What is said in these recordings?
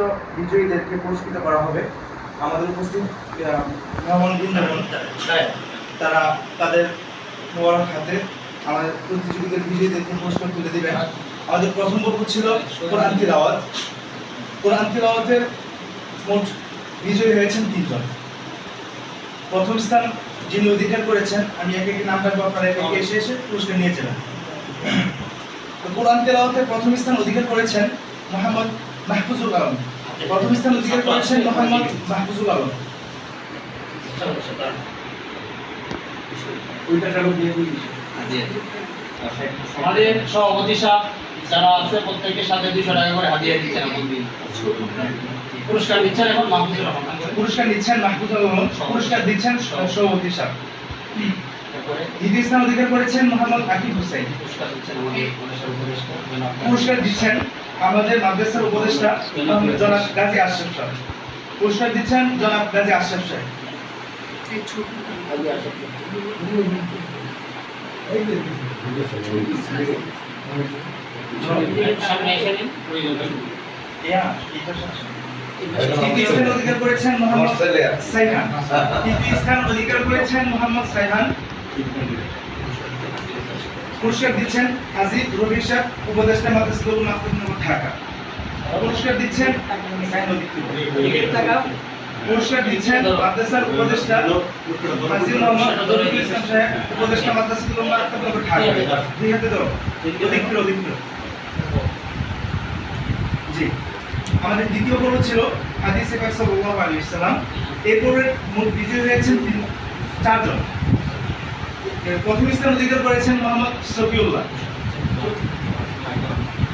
চতুর্থ বিজয়ীদেরকে পুরস্কৃত করা হবে। আমাদের উপস্থিত তারা তাদের মোবারক হাতে আমাদের বিজয়ীদেরকে পুরস্কার তুলে আমাদের প্রথম পর্ব ছিল কোরআন তিলাওয়াত। কোরআন তিলাওয়াতের মোট বিজয়ী হয়েছেন তিনজন। প্রথম স্থান যিনি অধিকার করেছেন, আমি একে একে নাম ডাকবো আপনারা এসে এসে পুরস্কার নিয়ে যাবেন তো কোরআন তেলাওয়াতে প্রথম স্থান অধিকার করেছেন মোহাম্মদ মাহফুজুল আলম। প্রথম স্থান অধিকার করেছেন মোহাম্মদ মাহফুজুল আলম। দিই আমাদের সভাপতি সাহেব যারা আছে প্রত্যেকের সাথে দুইশো টাকা করে হাতিয়ে দিচ্ছেন এখন। দিন পুরস্কার দিচ্ছেন এখন মাহফুজুর রহমান। পুরস্কার দিচ্ছেন মাহফুজুল আলম পুরস্কার দিচ্ছেন সভাপতি সাহেব। দ্বিতীয় স্থান অধিকার করেছেন মোহাম্মদ আকিব হোসেন পুরস্কার দিচ্ছেন আমাদের মাদ্রাসার উপদেষ্টা জনাব গাজী আশরাফ সাহেব। পুরস্কার দিচ্ছেন জনাব গাজী আশরাফ সাহেব। অধিকার করেছেন মোহাম্মদ সাইহান। তৃতীয় স্থান অধিকার করেছেন মোহাম্মদ সাইহান। পুরস্কার দিচ্ছেন হাজি রবি সাহেব, উপদেষ্টা মাদ্রাসাতুল মাহফুজনগর ঢাকা। পুরস্কার দিচ্ছেন পুরস্কার দিচ্ছেন মাদ্রাসার উপদেষ্টা হাজি মোহাম্মদ ইসলাম সাহেব, উপদেষ্টা মাদ্রাসাতুল ঢাকা। দুই হাতে জি। আমাদের দ্বিতীয় পর্ব ছিল হাদিসে পাক সাল্লাল্লাহু আলাইহি সাল্লাম এই পর্বের মোট বিজয়ী হয়েছেন চারজন। প্রথম স্থান অধিকার করেছেন মোহাম্মদ শফিউল্লাহ।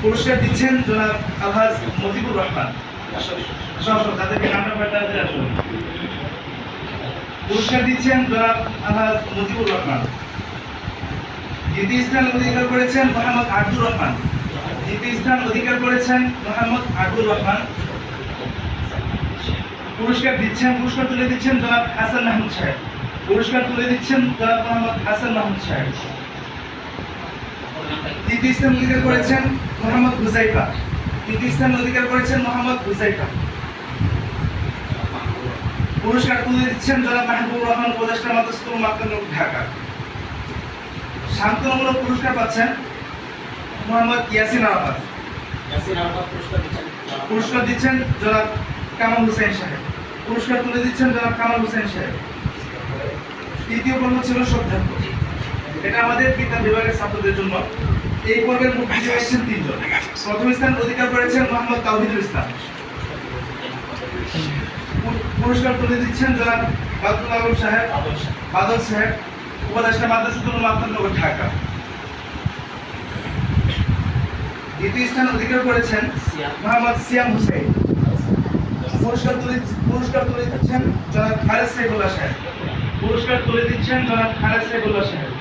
পুরস্কার দিচ্ছেন জনাব আলহাজ মজিবুর রহমান। তাদেরকে নামটা পাঠাতে আসুন। পুরস্কার দিচ্ছেন জনাব আলহাজ মজিবুর রহমান। দ্বিতীয় স্থান অধিকার করেছেন মোহাম্মদ আব্দুর রহমান। দ্বিতীয় স্থান অধিকার করেছেন মোহাম্মদ আব্দুর রহমান। পুরস্কার দিচ্ছেন, পুরস্কার তুলে দিচ্ছেন জনাব হাসান মাহমুদ সাহেব। পুরস্কার তুলে দিচ্ছেন জনাব মোহাম্মদ হাসান মাহমুদ সাহেব। তৃতীয় স্থান অধিকার করেছেন মোহাম্মদ হুসাইফা। তৃতীয় স্থান অধিকার করেছেন মোহাম্মদ হুসাইফা। পুরস্কার তুলে দিচ্ছেন জনাব মাহবুবুর রহমান উপদেষ্টা মাদ্রাসাতুল মাকানুর ঢাকা। শান্তনামূলক পুরস্কার পাচ্ছেন মোহাম্মদ ইয়াসিন আরাফাত। পুরস্কার দিচ্ছেন। পুরস্কার দিচ্ছেন জনাব কামাল হোসেন সাহেব। পুরস্কার তুলে দিচ্ছেন জনাব কামাল হোসেন সাহেব। তৃতীয় পর্ব ছিল শ্রদ্ধার্থ এটা আমাদের বিজ্ঞান বিভাগের ছাত্রদের জন্য। এই পর্বের মুখ বিজয়ী হয়েছেন তিনজন। প্রথম স্থান অধিকার করেছেন মোহাম্মদ তাওহিদুল ইসলাম। পুরস্কার তুলে দিচ্ছেন জনাব বাদুল আলম সাহেব, বাদল সাহেব, উপদেষ্টা মাদ্রাসাতুল মাহমুদনগর ঢাকা। দ্বিতীয় স্থান অধিকার করেছেন মোহাম্মদ সিয়াম হুসেন পুরস্কার তুলে পুরস্কার তুলে দিচ্ছেন জনাব খালেদ সাইফুল্লাহ সাহেব। পুরস্কার তুলে দিচ্ছেন জনাব খালেদ সাইফুল্লাহ সাহেব।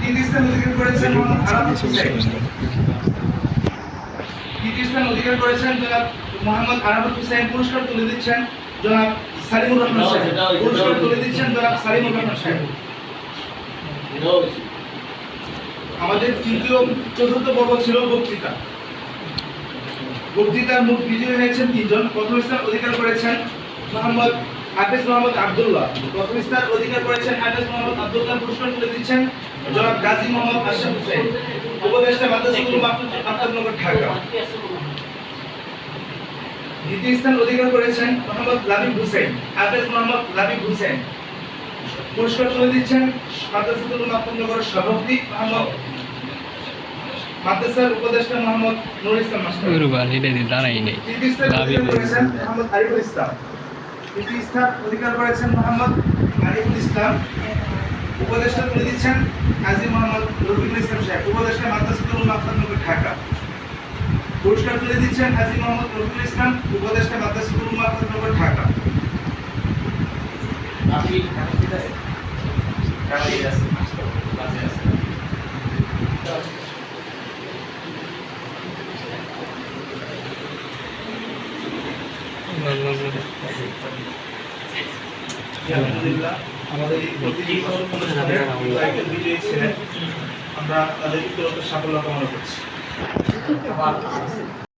তৃতীয় স্থান অধিকার করেছেন মোহাম্মদ আরাফাত হুসেন তৃতীয় স্থান অধিকার করেছেন জনাব মোহাম্মদ আরাফাত হুসেন পুরস্কার তুলে দিচ্ছেন জনাব সালিমুর রহমান সাহেব। পুরস্কার তুলে দিচ্ছেন জনাব সালিমুর রহমান সাহেব। আমাদের তৃতীয় চতুর্থ পর্ব ছিল বক্তৃতা। বক্তৃতার মুখ বিজয়ী হয়েছেন তিনজন। প্রথম স্থান অধিকার করেছেন মোহাম্মদ হাফেজ মোহাম্মদ আব্দুল্লাহ। প্রথম স্থান অধিকার করেছেন হাফেজ মোহাম্মদ আব্দুল্লাহ পুরস্কার তুলে দিচ্ছেন জনাব গাজী মোহাম্মদ আশরাফ হোসেন। উপদেষ্টা মাদ্রাসাতুল মাহমুদনগর ঢাকা। দ্বিতীয় স্থান অধিকার করেছেন মোহাম্মদ লাবিব হোসেন হাফেজ মোহাম্মদ লাবিব হোসেন। পুরস্কার তুলে দিচ্ছেন মাদ্রাসাতুল মাহমুদনগরের সভাপতি মোহাম্মদ মাদ্রাসার উপদেষ্টা Mohammad Nur Islam master. tanah ini. তৃতীয় স্থান অধিকার করেছেন মোহাম্মদ আরিফুল ইসলাম। তৃতীয় স্থান অধিকার করেছেন মোহাম্মদ আরিফুল ইসলাম। উপদেষ্টা তুলে দিচ্ছেন কাজী মোহাম্মদ রফিকুল ইসলাম সাহেব। উপদেষ্টা মাদ্রাসাতুল মাহমুদনগর ঢাকা। পুরস্কার তুলে দিচ্ছেন হাজি মোহাম্মদ রফিকুল ইসলাম, উপদেষ্টা মাদ্রাসাতুল মাহমুদনগর ঢাকা। আপনি কাজী কাজে আছে আলহামদুলিল্লাহ আমাদের এই আমরা তাদের সাফল্য কামনা করছি।